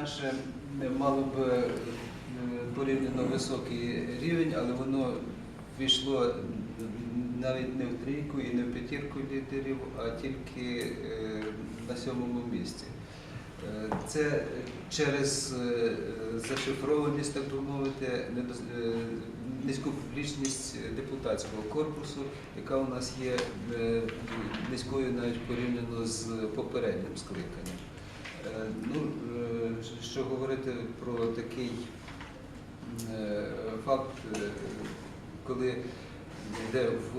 наше мало б е, порівняно високий рівень, але воно війшло навіть не в трійку і не в п'ятірку лідерів, а тільки е, на сьомому місці. Е, Це через е, зашифрованість, так би мовити, е, низьку публічність депутатського корпусу, яка у нас є е, низькою навіть порівняно з попереднім скликанням. Е, Ну, е, що говорити про такий е, факт, коли йде в,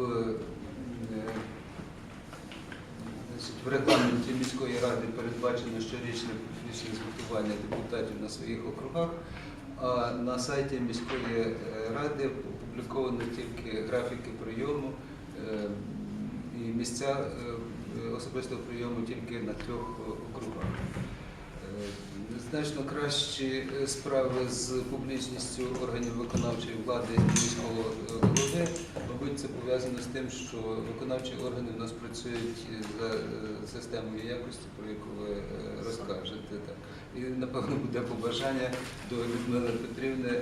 в регламенті міської ради передбачено щорічне публічне звітування депутатів на своїх округах, а на сайті міської ради опубліковано тільки графіки прийому і місця особистого прийому тільки на трьох округах. Значно кращі е, справи з публічністю органів виконавчої влади міського е, голови. Мабуть, це пов'язано з тим, що виконавчі органи в нас працюють за е, системою якості, про яку ви розкажете. І напевно буде побажання до Людмили Петрівни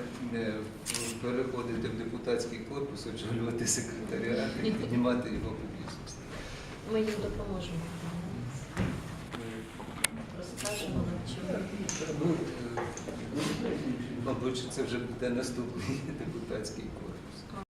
переходити в депутатський корпус, очолювати секретаріат і піднімати його публічність. Ми їм допоможемо. Лучше це вже буде наступний депутатський корпус.